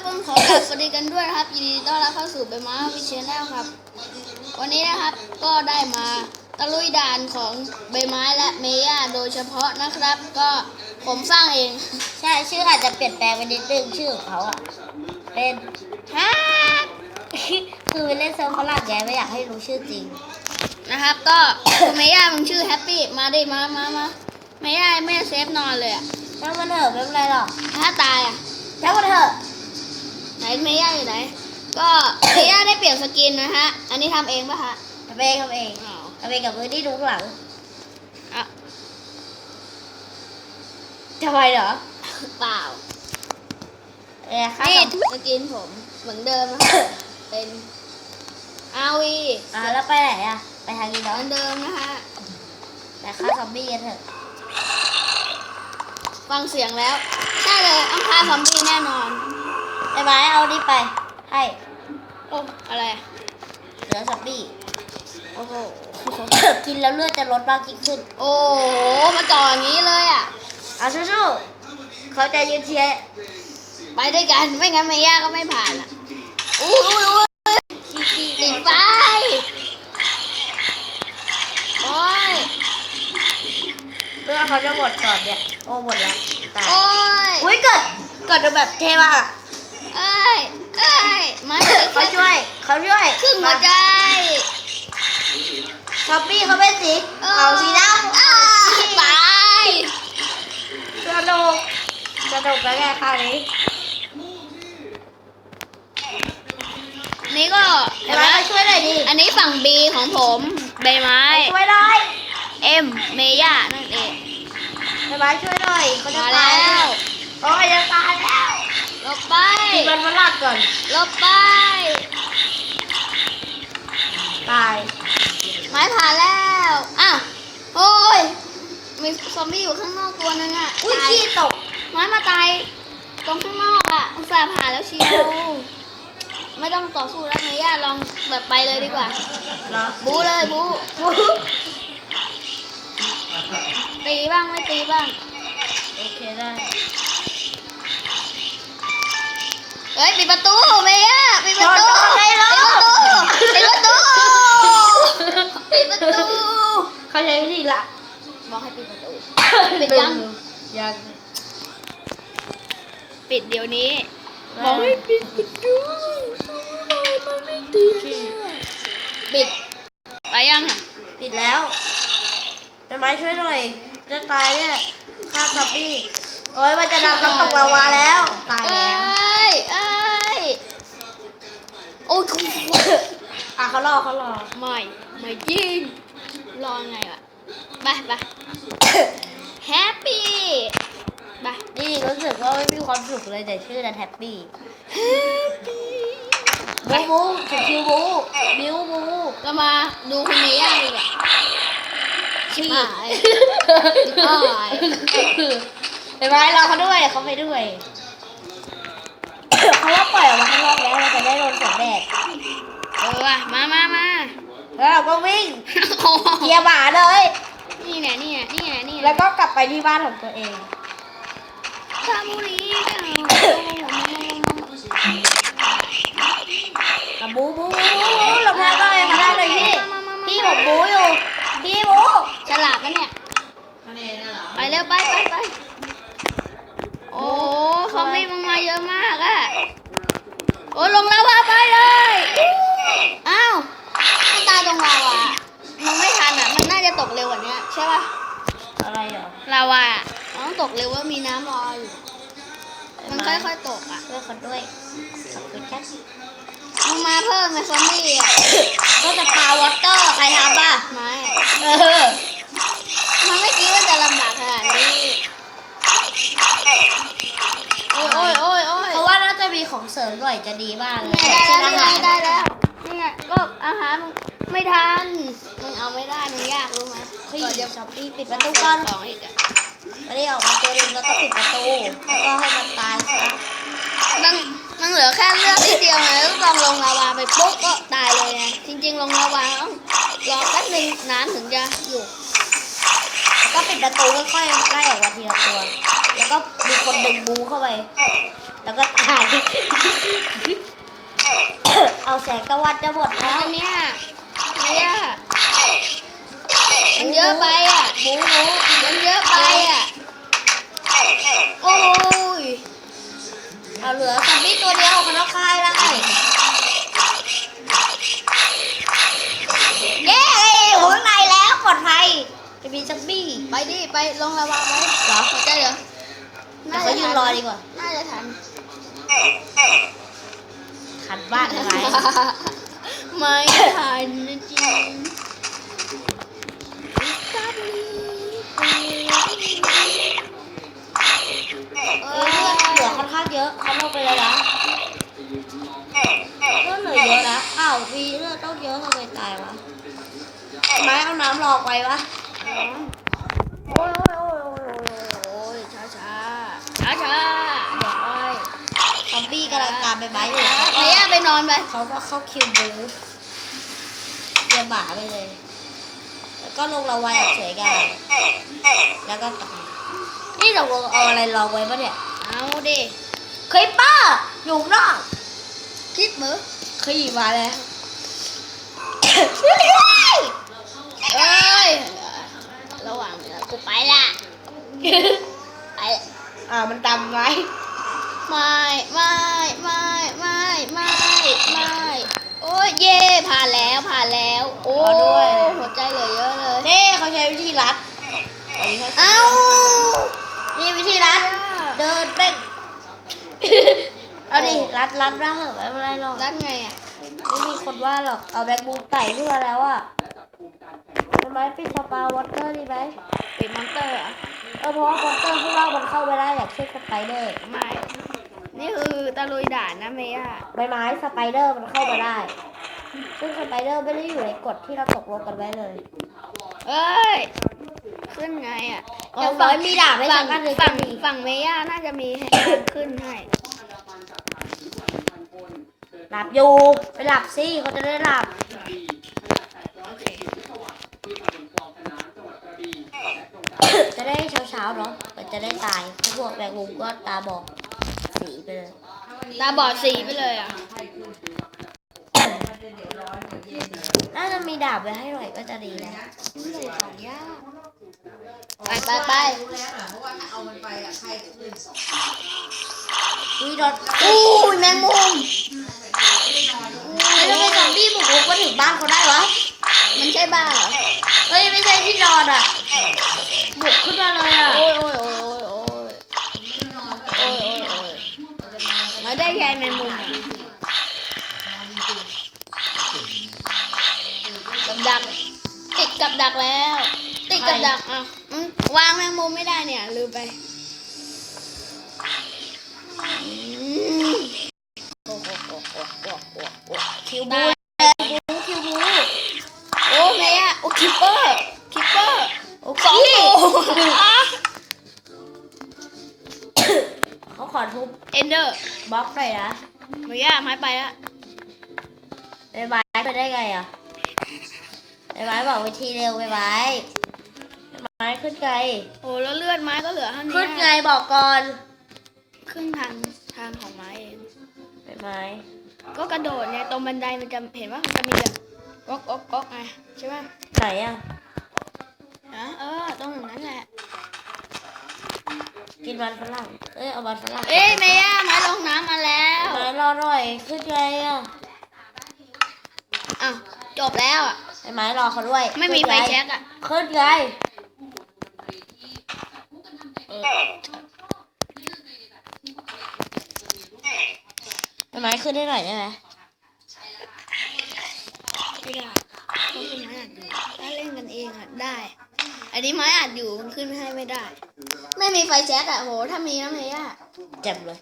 ครับผมขอกราบสวัสดีกันด้วยนะครับ ยินดีต้อนรับเข้าสู่ใบไม้วิเชียนแล้วครับ วันนี้นะครับก็ได้มาตะลุยด่านของใบไม้และเมย่าโดยเฉพาะนะครับ ก็ผมสร้างเอง ใช่ชื่ออาจจะเปลี่ยนแปลงไปนิดนึงชื่อของเขาอะเป็นฮะคือเล่นเซิร์ฟฝรั่งไงไม่อยากให้รู้ชื่อจริงนะครับ ก็คุณเมย่ามึงชื่อแฮปปี้มาดิมามามาเมย่าไม่เซฟนอนเลยอะแล้วมันเถอะไม่เป็นไรหรอกถ้าตายอะแล้วมันเถอะ ไหนเมย่าอยู่ไหน ก็เมย่าได้เปลี่ยนสกินนะฮะ อันนี้ทำเองปะฮะทำเองทำเองอ๋อทำเองกับมือที่ดูข้างหลังอะทำไมเหรอเปล่าเออค่านี่สองสกินผมเหมือนเดิมนะครับเป็นอาวีอ่าแล้วไปไหนอะไปทางนี้เหเนาะมือนเดิมนะฮะแต่ค่าซอมบี้กันเถอะฟังเสียงแล้วใช่เลยอังคาซอมบี้แน่นอน ไอ้ไม้เอานี่ไป ให้โอ้อะไรอะเหลือซอมบี้โอ้โห กินแล้วเลือดจะลดมากยิ่งขึ้น โอ้โห มาจ่ออย่างนี้เลยอะ เอาสู้ๆเขาจะยืนเชียร์ไปด้วยกัน ไม่งั้นเมย่าก็ไม่ผ่านอะอู้อู้อู้ติดไฟโอ้ยเพื่อเขาจะหมดก่อนเนี่ย โอ้หมดแล้วตายโอ้ย อุ้ยเกิดเกิดแบบเท่มากอะ เอ้ยเอ้ยมาเลยเขาช่วยเขาช่วยครึ่งหัวใจซอมบี้เขาเป็นสีเอาสีดำอ้าตายสนุกสนุกแล้วไงคราวนี้นี่ก็ไอ้ไม้มาช่วยหน่อยดิอันนี้ฝั่ง B ของผมใบไม้ช่วยหน่อย M เมย่านั่นเองไอ้ไม้ช่วยหน่อยเขาจะมาตายแล้วโอ้ยจะตายแล้ว ลบไปกินมันมาลาดก่อน ลบไป ตาย ไม้ผ่านแล้วอ้าวโอ้ย มีซอมบี้อยู่ข้างนอกตัวนึงอะ อุ้ยตายขี้ตก ไม้มาตาย ตรงข้างนอกอะอุตส่าห์ผ่านแล้วเชียวไม่ต้องต่อสู้แล้วเมย่าลองแบบไปเลยดีกว่าเหรอบูเลยบูตีบ้างไม่ตีบ้าง โอเคได้เฮ้ยปิดประตูเมย่าปิดประตูโดนโดนให้รอปิดประตูปิดประตูปิดประตูเขาใช้วิธีละบอกให้ปิดประตูปิดยังยังปิดเดี๋ยวนี้บอกให้ปิดประตูมันไม่ตีปิดไปยังอะปิดแล้วไอ้ไม้ช่วยหน่อยจะตายเนี่ยฆ่าซอมบี้โอ้ยมันจะดำน้ำตกลาวาแล้วตายเอ้แล้ว ยเอ้ยโอ้ย อะ เขารอเขารอไม่ไม่ยิงรอไงวะไปไปแฮปปี้ไปนี่รู้สึกว่าไม่มีความสุขเลยแต่ชื่อนั้นแฮปปี้แฮปปี้ไปบูบูถึงคิวบูบิวบูก็มาดูคุณเมย่าดีกว่าชิบหายชิบหายไปไม้รอเขาด้วยเขาไปด้วยเขาว่าปล่อยออกมาข้างนอกแล้วเราจะได้โดนแสงแดด เออว่ะมามามาแล้วเราก็วิ่งโอ้โหเคลียร์หมาเลย นี่แน่นี่แน่นี่แน่นี่แล้วก็กลับไปที่บ้านของตัวเองซามูรีกับบูบูบูหลบทางเลยมาได้เลยพี่ พี่ผมบูอยู่ พี่บูฉลาดปะเนี่ย ไปเร็วไปไปไปโอ้เขาไม่มามาเยอะมากอะโอ้ลงแล้วว่าไปเลย ช่ป่ะอะไรเหรอลาวาอะมันต้องตกเร็วว่ามีน้ำรออยู่มันค่อยๆตกอะ ช่วยเขาด้วยขอบคุณครับมึงมาเพิ่มไหมซอมบี้อะก็จะพาวอเตอร์ใครทำป่ะไม่เออมันไม่คิดว่าจะลำบากขนาดนี้โอ้ยโอ้ยโอ้ยโอ้ยเพราะว่าน่าจะมีของเสริมหน่อยจะดีมากเลยเนี่ยได้เช่นแล้วอาได้หารได้แล้วนี่ไงก็อาหารมึง ไม่ทันมึงเอาไม่ได้มันยากรู้ไหมเฮ้ยก่อนจะช้อปปี้ปิดปประระตูตูก่ก่ออนนสองอีกอะไม่ได้ออกมาตัวหนึงแล้วก็ปิดประตูแล้วก็ให้มันตายซะมันมันเหลือแค่เลือกนิดเดียวไงแล้วต้องลงลาวาไปปุ๊บก็ตายเลยไงจริง ๆ ลงลาวาต้องรอแป๊บนึงน้ำถึงจะอยู่ก็ปิดประตูค่อยๆไล่ออกมาทีละตัว แล้วก็มีคนดึงบูเข้าไป แล้วก็ตายเอาแสงตะวันจะหมดแล้วอันเนี้ย เมย่ามันเยอะไปอะบูบูมันเยอะไปอะ โอ้ย เอาเหลือซอมบี้ตัวเดียวมันต้องฆ่าให้ได้เย้อยู่ข้างในแล้วปลอดภัยจะมีซอมบี้ ไปดิ ไปลงระวังไว้เหรอหัวใจเหรอเดี๋ยวเขายืนรอดีกว่า น่าจะทัน ขันบ้านอะไร ไม่ทันจริงเออเหลือค่อนข้างเยอะเขาลงไปแล้วนะเลือดเหลือเยอะนะอ้าวมีเลือดต้องเยอะทำไมตายวะไม้เอาน้ำรอกไว้วะโอ้ยโอ้ยโอ้ยโอ้ยช้าช้าช้าช้าเดี๋ยวค่อยซอมบี้กำลังตามไปไม้อยู่เมย่า ไปนอนไปเขาก็เข้าคิวบูเยียบหมาไปเลย แล้วก็ลงระวายแบบสวยงามแล้วก็ตายนี่เราเอาอะไรรองไว้ปะเนี่ย เอาดิคลิปเปอร์อยู่ข้างนอกคิดมือขี่มาแล้วเอ้ยระหว่างเนี้ยกูไปละไปละอ่ามันดำไว้ไม่ไม่ไม่ไม่ไม่ไม่โอ้ยเย่ ผ่านแล้วผ่านแล้ว โอ้หัวใจเหลือเยอะเลยเน่เขาใช้วิธีรัดเอ้านี่วิธีรัด เดินเป้งเอาดิรัดรัดรัดเหอะไม่เป็นไรหรอก รัดไงอะไม่มีคนว่าหรอก เอาแบงค์บูมไต่ขึ้นมาแล้วอะทำไมปิดสปาวอเตอร์ดีไหมปิดมอนเตอร์เหรอะเออเพราะว่าวอเตอร์ข้างนอกมันเข้าไปได้อย่างเช่นสไปเดอร์ไม่ นี่คือตะลุยด่านนะเมย่าใบไม้สไปเดอร์มันเข้ามาได้ ซึ่งสไปเดอร์ไม่ได้อยู่ในกฎที่เราตกลงกันไว้เลย เอ้ย ขึ้นไงอะก็ร้อยมีดาบไม่ฝั่งสำคัญเลยฝั่งก็มีฝั่งเมย่าน่าจะมีให้ขึ้นให้หลับอยู่ไปหลับสิเขาจะได้หลับโอเคจะได้เช้าๆเนาะมันจะได้ตายพวกแมงมุมก็ตาบอกสีไปเลย ตาบอดสีไปเลยอะ น่าจะมีดาบไว้ให้หน่อยก็จะดีนะสูตรของย่าไปไปไปอุ้ยโดนอู้ยแมงมุมแล้วทำไมซอมบี้บุกรุกมาถึงบ้านเขาได้วะ มันใช่บ้าเหรอ เฮ้ยไม่ใช่ที่นอนอะ บุกขึ้นมาเลยอะ โอ้ยโอ้ยโอ้ยโอ้ยโอ้ยโอ้ยโอ้ยเราได้ยายแมงมุม กับดักแล้ว ติดกับดักอะอืมวางแมงมุมไม่ได้เนี่ยลืมไปอืมโอ้โหโอ้โหโอ้โหโอ้โหโอ้โหคิวบูคิวบูโอ้แม่อะโอ้คิปเปอร์คิปเปอร์โอ้สองตัวเขาขอทุบเอนเดอร์บล็อกหน่อยนะเมย่าไม้ไปละใบไม้ไปได้ไงอะ ไม้บอกวิธีเร็วใบไม้ใบไม้ขึ้นไงโอ้แล้วเลือดไม้ก็เหลือเท่านี้ขึ้นไงบอกก่อน ขึ้นทางทางของไม้เองใบไม้ก็กระโดดไงตรงบันไดมันจะเห็นว่ามันจะมีแบบก๊อกก๊อกก๊อกไงใช่ไหมไหนอะนะเออตรงนั้นแหละ กินมันฝรั่งเอ้ยเอามันฝรั่งเอ้ยเมย่าไม้ลงน้ำมาแล้วไม้รอหน่อยขึ้นไงอะอ้าวจบแล้วอะ ใบไม้รอเขาด้วยไม่มีไฟขึ้นงแช็กอะขึ้นไงเออใบไม้ขึ้นได้หน่อยได้ไหมไม่ได้เพราะเป็นไม้อัดอยู่ถ้าเล่นกันเองอะได้ อันนี้ไม้อัดอยู่มันขึ้นให้ไม่ได้ ไม่มีไฟแช็กอะโหถ้ามีนะเมย่าเจ็บเลย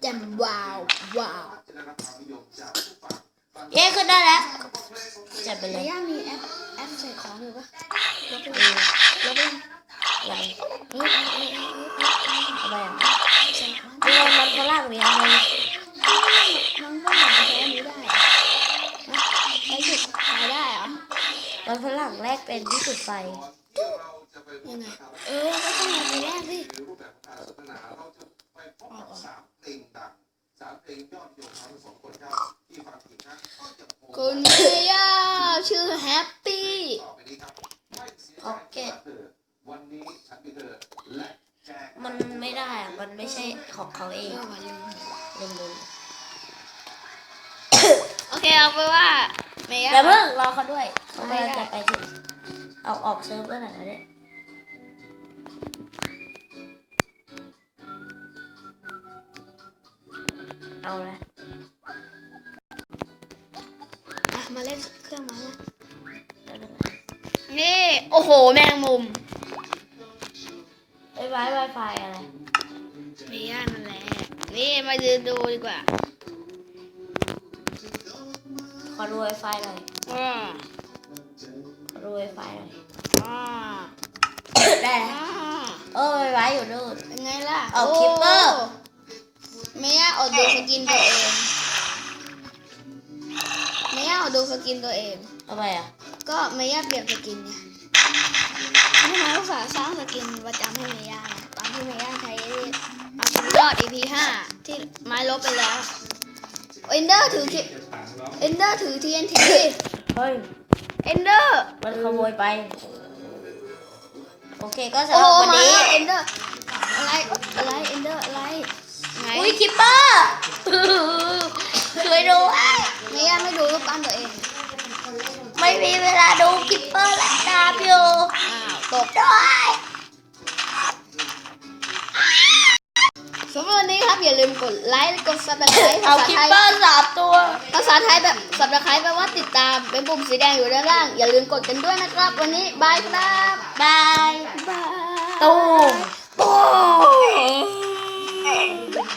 แจ่มว้าวว้าว เย้ขึ้นได้แล้วเจ็บไปเมเลยย่ามีแอปแอปใส่ของอยู่ปะลบไปอืมลบไปอะไรเฮ้ยเฮ้ยเฮ้ยเฮ้ยทำไมอะใส่ของมีมันฝรั่งมีอะไรมันก็หาใช้อันนี้ได้นะใช้จุดใช้ได้เหรอมันฝรั่งแรกเป็นที่จุดไฟยังไงเออก็ต้องมาทีแรกสิรูปแบบของการสนทนาเราจะไปพบกับสามเพลงดังสามเพลงยอดนิยมของทั้งสองคนครับที่ฟังอีกครั้งก็ยัง คงคุณเมย่าชื่อแฮปปี้ต่อไปนี้ครับไม่เสียใจพ็อกเก็ตเธอวันนี้ฉันมีเธอและแจกมันไม่ได้อะมันไม่ใช่ของเขาเองลืมลืมโอเคเอาไปว่าเมย่าอย่าเพิ่งรอเขาด้วยเขากำลังจะไปถึงเอาออกเซิร์ฟเวอร์ไหนแล้วเนี่ยเอาละ มาเล่นเครื่องมามาแล้วนึงนี่ โอ้โห แมงมุมไอ้ไว้ไวไฟอะไรเมย่านั่นแหละ นี่มาดูดูดีกว่า ขอดูไวไฟหน่อยอ่าขอดูไวไฟหน่อยอ่าได้อ่าแล้วเออไวไฟอยู่นู่นเป็นไงล่ะ เอาโ Keeper เมย่าอดดูสกินตัวเองเมย่าอ ดดูสกินตัวเอง ทำไมอะ ก็เมย่าเปลี่ยนสกินไงนี่มาอุตส่าห์สร้างสกินประจำให้เมย่านะตอนที่เมย่าใช้เอาชีวิตรอด EP 5ที่ไม้ลบไปแล้วเอนเดอร์ถือคิเอนเดอร์ถือ TNT เฮ้ย เอนเดอร์มันขโมยไป โอเคก็สำโอ้หรับโหวันมานี้แล้วเอนเดอร์อะไรอะไรเอนเดอร์อะไรไงอุ้ยคิปเปอร์ เคยดูอะเมย่าไม่ดูรูปปั้นตัวเอง ไม่มีเวลาดูคิปเปอร์และตามอยู่อ้าวตกด้วยสำหรับวันนี้ครับอย่าลืมกดไลค์และกด subscribe เอาภาษาคิปไทยเปอร์สามตัว ภาษาไทยแบบ subscribe แปลว่าติดตามเป็นปุ่มสีแดงอยู่ด้านล่าง อย่าลืมกดกันด้วยนะครับ วันนี้บายครับบายบาย ตูมตูม